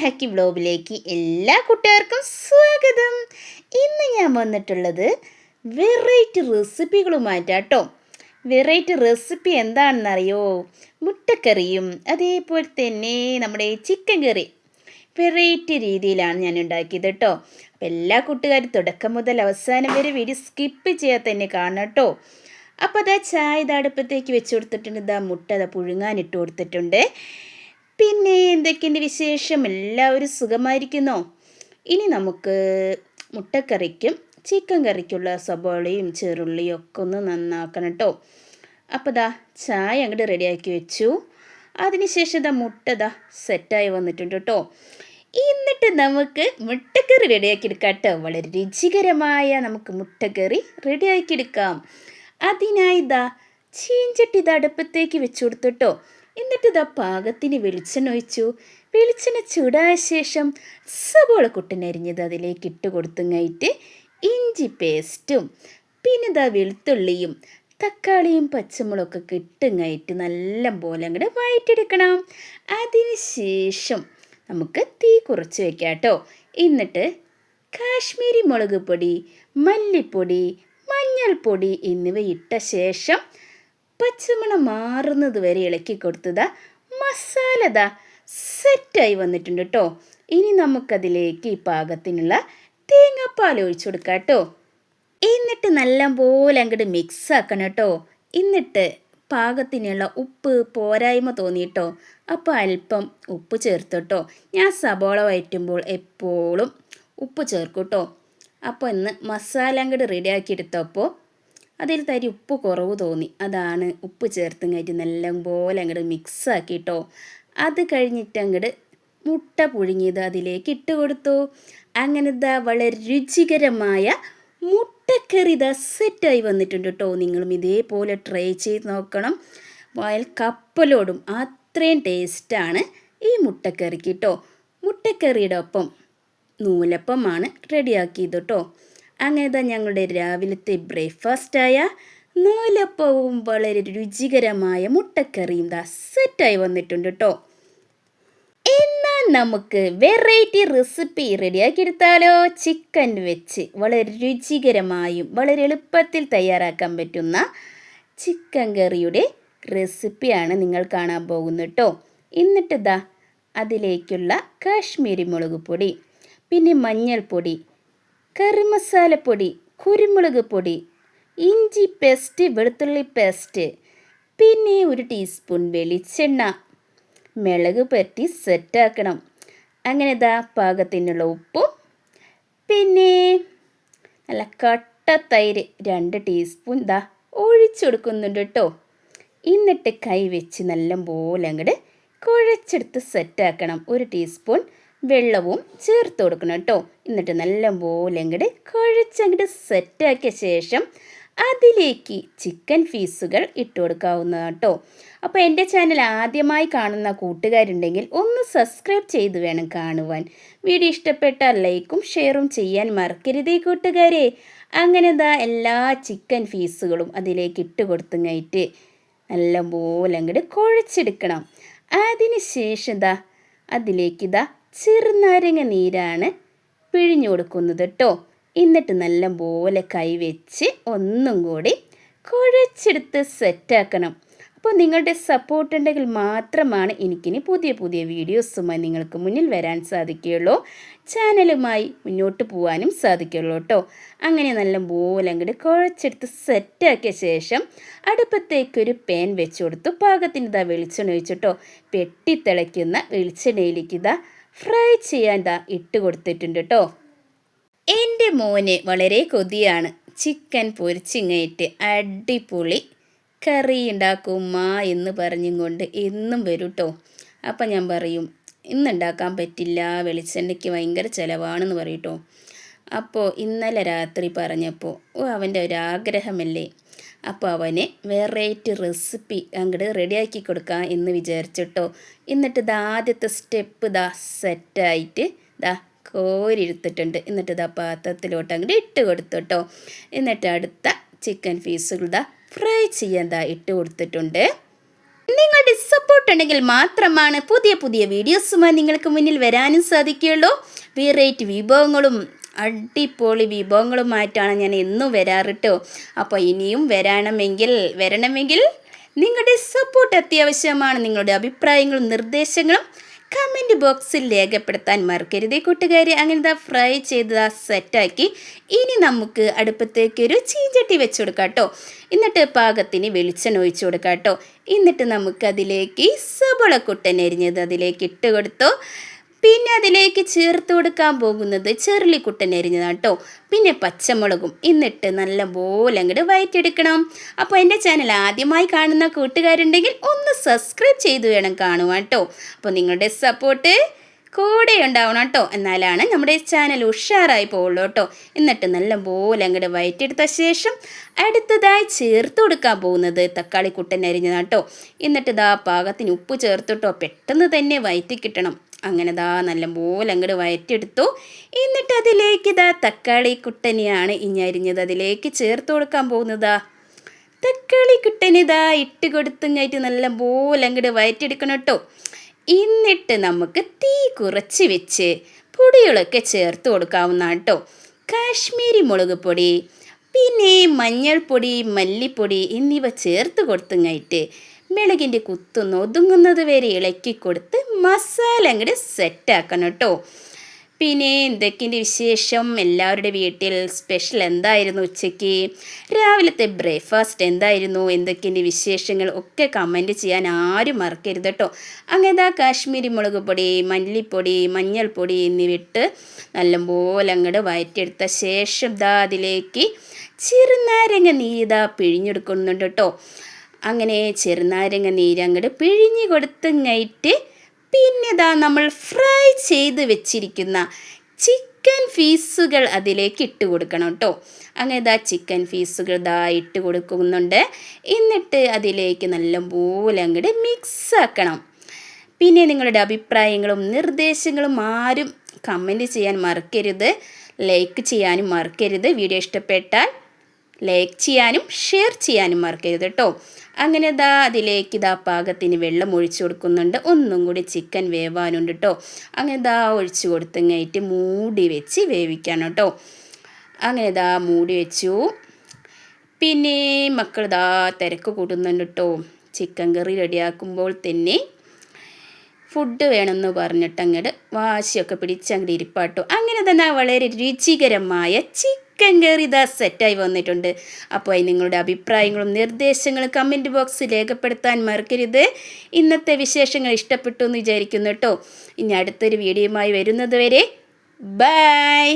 സ്നേഹക്കി വ്ലോഗിലേക്ക് എല്ലാ കൂട്ടുകാർക്കും സ്വാഗതം. ഇന്ന് ഞാൻ വന്നിട്ടുള്ളത് വെറൈറ്റി റെസിപ്പികളുമായിട്ടാട്ടോ. വെറൈറ്റി റെസിപ്പി എന്താണെന്നറിയോ? മുട്ടക്കറിയും അതേപോലെ തന്നെ നമ്മുടെ ചിക്കൻ കറി. വെറൈറ്റി രീതിയിലാണ് ഞാൻ ഉണ്ടാക്കിയത് കേട്ടോ അപ്പം എല്ലാ കൂട്ടുകാരും തുടക്കം മുതൽ അവസാനം വരെ വീഡിയോ സ്കിപ്പ് ചെയ്യാൻ തന്നെ കാണണം കേട്ടോ അപ്പോൾ അതാ ചായ ഇതടുപ്പത്തേക്ക് വെച്ച് കൊടുത്തിട്ടുണ്ട്. ഇതാ മുട്ട അതാ പുഴുങ്ങാനിട്ട് കൊടുത്തിട്ടുണ്ട്. പിന്നെ എന്തൊക്കെയുണ്ട് വിശേഷം? എല്ലാവരും സുഖമായിരിക്കുന്നോ? ഇനി നമുക്ക് മുട്ടക്കറിക്കും ചിക്കൻ കറിക്കുള്ള സബോളയും ചെറുള്ളിയും ഒക്കെ ഒന്ന് നന്നാക്കണം കേട്ടോ. അപ്പോൾ ദാ ചായ അങ്ങോട്ട് റെഡിയാക്കി വെച്ചു. അതിനുശേഷം ദാ മുട്ട ദാ സെറ്റായി വന്നിട്ടുണ്ട് കേട്ടോ. എന്നിട്ട് നമുക്ക് മുട്ടക്കറി റെഡിയാക്കി എടുക്കാം കേട്ടോ. വളരെ രുചികരമായ നമുക്ക് മുട്ടക്കറി റെഡിയാക്കി എടുക്കാം. അതിനായി ദാ ചീഞ്ചട്ടി ഇത് അടുപ്പത്തേക്ക് വെച്ചു കൊടുത്തു എന്നിട്ട് ഇതാ പാകത്തിന് വെളിച്ചെണ്ണ ഒഴിച്ചു വെളിച്ചെണ്ണ ചൂടായ ശേഷം സബോള കുട്ടനരിഞ്ഞത് അതിലേക്ക് ഇട്ട് കൊടുത്തുങ്ങായിട്ട് ഇഞ്ചി പേസ്റ്റും പിന്നെ ഇതാ വെളുത്തുള്ളിയും തക്കാളിയും പച്ചമുളകൊക്കെ ഇട്ടുങ്ങായിട്ട് നല്ല പോലെ അങ്ങോട്ട് വഴറ്റിയെടുക്കണം അതിന് ശേഷം നമുക്ക് തീ കുറച്ച് വെക്കാം കേട്ടോ. എന്നിട്ട് കാശ്മീരി മുളക് പൊടി മല്ലിപ്പൊടി മഞ്ഞൾപ്പൊടി എന്നിവ ഇട്ട ശേഷം പച്ചമണം മാറുന്നത് വരെ ഇളക്കി കൊടുത്തതാ മസാല സെറ്റായി വന്നിട്ടുണ്ട് കേട്ടോ ഇനി നമുക്കതിലേക്ക് ഈ പാകത്തിനുള്ള തേങ്ങാപ്പാൽ ഒഴിച്ചു കൊടുക്കാം കേട്ടോ എന്നിട്ട് നല്ല പോലെ അങ്ങോട്ട് മിക്സ് ആക്കണം കേട്ടോ എന്നിട്ട് പാകത്തിനുള്ള ഉപ്പ് പോരായ്മ തോന്നിയിട്ടോ അപ്പോൾ അല്പം ഉപ്പ് ചേർത്തോട്ടോ ഞാൻ സബോള വയറ്റുമ്പോൾ എപ്പോഴും ഉപ്പ് ചേർക്കും കേട്ടോ അപ്പോൾ ഇന്ന് മസാല അങ്ങോട്ട് റെഡിയാക്കി എടുത്തപ്പോൾ അതിൽ തരി ഉപ്പ് കുറവ് തോന്നി. അതാണ് ഉപ്പ് ചേർത്ത് കഴിഞ്ഞിട്ട് നല്ല പോലെ അങ്ങോട്ട് മിക്സ് ആക്കിട്ടോ. അത് കഴിഞ്ഞിട്ട് അങ്ങോട്ട് മുട്ട പുഴുങ്ങിയത് അതിലേക്ക് ഇട്ട് കൊടുത്തു. അങ്ങനെ ഇതാ വളരെ രുചികരമായ മുട്ടക്കറി ഇതാ സെറ്റായി വന്നിട്ടുണ്ട് കേട്ടോ നിങ്ങളും ഇതേപോലെ ട്രൈ ചെയ്ത് നോക്കണം. വയൽ കപ്പലോടും അത്രയും ടേസ്റ്റാണ് ഈ മുട്ടക്കറിക്ക് കേട്ടോ മുട്ടക്കറിയുടെ ഒപ്പം നൂലപ്പമാണ് റെഡിയാക്കിയത് കേട്ടോ അങ്ങനെ തന്നെ ഞങ്ങളുടെ രാവിലത്തെ ബ്രേക്ക്ഫാസ്റ്റായ നൂലപ്പവും വളരെ രുചികരമായ മുട്ടക്കറിയും ദാ സെറ്റായി വന്നിട്ടുണ്ട് കേട്ടോ എന്നാൽ നമുക്ക് വെറൈറ്റി റെസിപ്പി റെഡിയാക്കി എടുത്താലോ? ചിക്കൻ വെച്ച് വളരെ രുചികരമായും വളരെ എളുപ്പത്തിൽ തയ്യാറാക്കാൻ പറ്റുന്ന ചിക്കൻ കറിയുടെ റെസിപ്പിയാണ് നിങ്ങൾ കാണാൻ പോകുന്നത് കേട്ടോ എന്നിട്ട് ദാ അതിലേക്കുള്ള കാശ്മീരി മുളക് പൊടി പിന്നെ മഞ്ഞൾപ്പൊടി കറി മസാലപ്പൊടി കുരുമുളക് പൊടി ഇഞ്ചി പേസ്റ്റ് വെളുത്തുള്ളി പേസ്റ്റ് പിന്നെ ഒരു ടീസ്പൂൺ വെളിച്ചെണ്ണ. മിളക് പറ്റി സെറ്റാക്കണം അങ്ങനെ ഇതാ പാകത്തിനുള്ള ഉപ്പും പിന്നെ നല്ല കട്ട തൈര് രണ്ട് ടീസ്പൂൺ ഇതാ ഒഴിച്ചു കൊടുക്കുന്നുണ്ട് കേട്ടോ എന്നിട്ട് കൈ വെച്ച് നല്ല പോലെ അങ്ങോട്ട് കുഴച്ചെടുത്ത് സെറ്റാക്കണം ഒരു ടീസ്പൂൺ വെള്ളവും ചേർത്ത് കൊടുക്കണം കേട്ടോ. എന്നിട്ട് നല്ല പോലെ അങ്ങോട്ട് കുഴച്ചങ്ങോട്ട് സെറ്റാക്കിയ ശേഷം അതിലേക്ക് ചിക്കൻ പീസുകൾ ഇട്ട് കൊടുക്കാവുന്നതാണ് കേട്ടോ. അപ്പോൾ എന്റെ ചാനൽ ആദ്യമായി കാണുന്ന കൂട്ടുകാരുണ്ടെങ്കിൽ ഒന്ന് സബ്സ്ക്രൈബ് ചെയ്ത് വേണം കാണുവാൻ. വീഡിയോ ഇഷ്ടപ്പെട്ട ലൈക്കും ഷെയറും ചെയ്യാൻ മറക്കരുതേ കൂട്ടുകാരെ. അങ്ങനെ ദാ എല്ലാ ചിക്കൻ പീസുകളും അതിലേക്ക് ഇട്ട് കൊടുത്തുങ്ങായിട്ട് നല്ല പോലെ അങ്ങോട്ട് കുഴച്ചെടുക്കണം. അതിന് ശേഷം ദാ അതിലേക്ക് ദാ ചെറുനാരങ്ങ നീരാണ് പിഴിഞ്ഞു കൊടുക്കുന്നത് കേട്ടോ എന്നിട്ട് നല്ല പോലെ കൈവച്ച് ഒന്നും കൂടി കുഴച്ചെടുത്ത് സെറ്റാക്കണം. അപ്പോൾ നിങ്ങളുടെ സപ്പോർട്ട് ഉണ്ടെങ്കിൽ മാത്രമാണ് എനിക്കിനി പുതിയ പുതിയ വീഡിയോസുമായി നിങ്ങൾക്ക് മുന്നിൽ വരാൻ സാധിക്കുകയുള്ളൂ. ചാനലുമായി മുന്നോട്ട് പോകാനും സാധിക്കുള്ളൂ കേട്ടോ അങ്ങനെ നല്ല പോലെ അങ്ങോട്ട് കുഴച്ചെടുത്ത് സെറ്റാക്കിയ ശേഷം അടുപ്പത്തേക്കൊരു പേൻ വെച്ച് കൊടുത്തു. പാകത്തിന് ഇതാ വെളിച്ചെണ്ണ ഒഴിച്ചിട്ടോ പെട്ടിത്തിളയ്ക്കുന്ന വെളിച്ചെണ്ണയിലേക്ക് ഇതാ ഫ്രൈ ചെയ്യാൻ ദാ ഇട്ട് കൊടുത്തിട്ടുണ്ട് കേട്ടോ എന്റെ മോന് വളരെ കൊതിയാണ്. ചിക്കൻ പൊരിച്ചിങ്ങയിട്ട് അടിപൊളി കറി ഉണ്ടാക്കുമ്മ എന്ന് പറഞ്ഞും കൊണ്ട് എന്നും വരും കേട്ടോ അപ്പം ഞാൻ പറയും ഇന്നുണ്ടാക്കാൻ പറ്റില്ല വെളിച്ചെണ്ണയ്ക്ക് ഭയങ്കര ചിലവാണെന്ന് പറയും കേട്ടോ അപ്പോൾ ഇന്നലെ രാത്രി പറഞ്ഞപ്പോൾ ഓ അവന്റെ ഒരു ആഗ്രഹമല്ലേ അപ്പോൾ അവന് വെറൈറ്റി റെസിപ്പി അങ്ങോട്ട് റെഡിയാക്കി കൊടുക്കാം എന്ന് വിചാരിച്ചിട്ടോ. എന്നിട്ട് ഇത് ആദ്യത്തെ സ്റ്റെപ്പ് ഇതാ സെറ്റായിട്ട് ഇതാ കോരിയെടുത്തിട്ടുണ്ട്. എന്നിട്ട് ഇതാ പാത്രത്തിലോട്ട് അങ്ങോട്ട് ഇട്ട് കൊടുത്തു കേട്ടോ എന്നിട്ട് അടുത്ത ചിക്കൻ പീസുകൾ ഇതാ ഫ്രൈ ചെയ്യാൻ ദാ ഇട്ട് കൊടുത്തിട്ടുണ്ട്. നിങ്ങളുടെ സപ്പോർട്ട് ഉണ്ടെങ്കിൽ മാത്രമാണ് പുതിയ പുതിയ വീഡിയോസുമായി നിങ്ങൾക്ക് മുന്നിൽ വരാനും സാധിക്കുകയുള്ളൂ. വെറൈറ്റി വിഭവങ്ങളും അടിപൊളി വിഭവങ്ങളുമായിട്ടാണ് ഞാൻ എന്നും വരാറ് കേട്ടോ അപ്പോൾ ഇനിയും വരണമെങ്കിൽ വരണമെങ്കിൽ നിങ്ങളുടെ സപ്പോർട്ട് അത്യാവശ്യമാണ്. നിങ്ങളുടെ അഭിപ്രായങ്ങളും നിർദ്ദേശങ്ങളും കമന്റ് ബോക്സിൽ രേഖപ്പെടുത്താൻ മറക്കരുത് കൂട്ടുകാരെ. അങ്ങനെ ഫ്രൈ ചെയ്ത് സെറ്റാക്കി ഇനി നമുക്ക് അടുപ്പത്തേക്കൊരു ചീഞ്ചട്ടി വെച്ച് കൊടുക്കാം കേട്ടോ എന്നിട്ട് പാകത്തിന് വെളിച്ചെണ്ണ ഒഴിച്ചു കൊടുക്കാം കേട്ടോ എന്നിട്ട് നമുക്ക് അതിലേക്ക് സബള കുട്ടൻ എരിഞ്ഞത് അതിലേക്ക് ഇട്ട് കൊടുത്തു. പിന്നെ അതിലേക്ക് ചേർത്ത് കൊടുക്കാൻ പോകുന്നത് ചെറുളിക്കുട്ടൻ എരിഞ്ഞതാണ് കേട്ടോ പിന്നെ പച്ചമുളകും. എന്നിട്ട് നല്ല പോലെ അങ്ങോട്ട് വയറ്റെടുക്കണം അപ്പോൾ എന്റെ ചാനൽ ആദ്യമായി കാണുന്ന കൂട്ടുകാരുണ്ടെങ്കിൽ ഒന്ന് സബ്സ്ക്രൈബ് ചെയ്തു വേണം കാണുവാൻ കേട്ടോ അപ്പോൾ നിങ്ങളുടെ സപ്പോർട്ട് കൂടെ ഉണ്ടാവണം കേട്ടോ എന്നാലാണ് നമ്മുടെ ചാനൽ ഉഷാറായി പോകുള്ളൂ കേട്ടോ എന്നിട്ട് നല്ല പോലെ അങ്ങോട്ട് വയറ്റെടുത്ത ശേഷം അടുത്തതായി ചേർത്ത് കൊടുക്കാൻ പോകുന്നത് തക്കാളി കുട്ടൻ അരിഞ്ഞതാണ് കേട്ടോ എന്നിട്ട് ഇതാ പാകത്തിന് ഉപ്പ് ചേർത്തിട്ടോ പെട്ടെന്ന് തന്നെ വയറ്റി കിട്ടണം. അങ്ങനെ ദാ നല്ലപോലെ അങ്ങോട്ട് വയറ്റിയെടുത്തു. എന്നിട്ട് അതിലേക്ക് ഇതാ തക്കാളി കുട്ടനെയാണ് ഇനി അരിഞ്ഞത്. അതിലേക്ക് ചേർത്ത് കൊടുക്കാൻ പോകുന്നതാ. തക്കാളി കുട്ടനിതാ ഇട്ട് കൊടുത്തുങ്ങായിട്ട് നല്ല പോലെ അങ്ങോട്ട് വയറ്റിയെടുക്കണം കേട്ടോ. എന്നിട്ട് നമുക്ക് തീ കുറച്ച് വെച്ച് പൊടികളൊക്കെ ചേർത്ത് കൊടുക്കാവുന്ന കേട്ടോ. കാശ്മീരി മുളക് പൊടി പിന്നെ മഞ്ഞൾപ്പൊടി മല്ലിപ്പൊടി എന്നിവ ചേർത്ത് കൊടുത്തുങ്ങായിട്ട് മിളകിന്റെ കുത്തൊന്ന് ഒതുങ്ങുന്നത് വരെ ഇളക്കി കൊടുത്ത് മസാല അങ്ങോട്ട് സെറ്റാക്കണം കേട്ടോ പിന്നെ എന്തൊക്കെയുണ്ട് വിശേഷം? എല്ലാവരുടെ വീട്ടിൽ സ്പെഷ്യൽ എന്തായിരുന്നു ഉച്ചയ്ക്ക്? രാവിലത്തെ ബ്രേക്ക്ഫാസ്റ്റ് എന്തായിരുന്നു? എന്തൊക്കെയുണ്ട് വിശേഷങ്ങൾ? ഒക്കെ കമന്റ് ചെയ്യാൻ ആരും മറക്കരുത് കേട്ടോ അങ്ങനെ കാശ്മീരി മുളക് പൊടി മല്ലിപ്പൊടി മഞ്ഞൾപ്പൊടി എന്നിവിട്ട് നല്ലപോലെ അങ്ങോട്ട് വയറ്റിയെടുത്ത ശേഷം ദാ അതിലേക്ക് ചെറുനാരങ്ങ നീത പിഴിഞ്ഞെടുക്കുന്നുണ്ട് കേട്ടോ അങ്ങനെ ചെറുനാരങ്ങ നീര് അങ്ങോട്ട് പിഴിഞ്ഞ് കൊടുത്തങ്ങായിട്ട് പിന്നെ ഇതാ നമ്മൾ ഫ്രൈ ചെയ്ത് വെച്ചിരിക്കുന്ന ചിക്കൻ ഫീസുകൾ അതിലേക്ക് ഇട്ട് കൊടുക്കണം കേട്ടോ അങ്ങനെ ഇതാ ചിക്കൻ ഫീസുകൾ ഇതാ ഇട്ട് കൊടുക്കുന്നുണ്ട്. എന്നിട്ട് അതിലേക്ക് നല്ലപോലെ അങ്ങോട്ട് മിക്സ് ആക്കണം. പിന്നെ നിങ്ങളുടെ അഭിപ്രായങ്ങളും നിർദ്ദേശങ്ങളും ആരും കമന്റ് ചെയ്യാൻ മറക്കരുത്. ലൈക്ക് ചെയ്യാനും മറക്കരുത്. വീഡിയോ ഇഷ്ടപ്പെട്ടാൽ ലൈക്ക് ചെയ്യാനും ഷെയർ ചെയ്യാനും മറക്കരുത് കേട്ടോ അങ്ങനെ ദാ അതിലേക്ക് ഇതാ പാകത്തിന് വെള്ളം ഒഴിച്ചു കൊടുക്കുന്നുണ്ട്. ഒന്നും കൂടി ചിക്കൻ വേവാനുണ്ട് കേട്ടോ അങ്ങനെ ദാ ഒഴിച്ചു കൊടുത്തങ്ങായിട്ട് മൂടി വെച്ച് വേവിക്കണം കേട്ടോ അങ്ങനെ ദാ മൂടി വെച്ചു. പിന്നെ മക്കൾ ദാ തിരക്ക് കൂട്ടുന്നുണ്ട് കേട്ടോ ചിക്കൻ കറി റെഡിയാക്കുമ്പോൾ തന്നെ ഫുഡ് വേണമെന്ന് പറഞ്ഞിട്ട് അങ്ങോട്ട് വാശിയൊക്കെ പിടിച്ച് അങ്ങോട്ട് ഇരിപ്പാട്ടോ അങ്ങനെ തന്നെ വളരെ രുചികരമായ ചിക്കൻ കറി ഇതാ സെറ്റായി വന്നിട്ടുണ്ട്. അപ്പോൾ അതിന് നിങ്ങളുടെ അഭിപ്രായങ്ങളും നിർദ്ദേശങ്ങളും കമന്റ് ബോക്സിൽ രേഖപ്പെടുത്താൻ മറക്കരുത്. ഇന്നത്തെ വിശേഷങ്ങൾ ഇഷ്ടപ്പെട്ടു എന്ന് വിചാരിക്കുന്നു കേട്ടോ. ഇനി അടുത്തൊരു വീഡിയോയുമായി വരുന്നത് വരെ ബൈ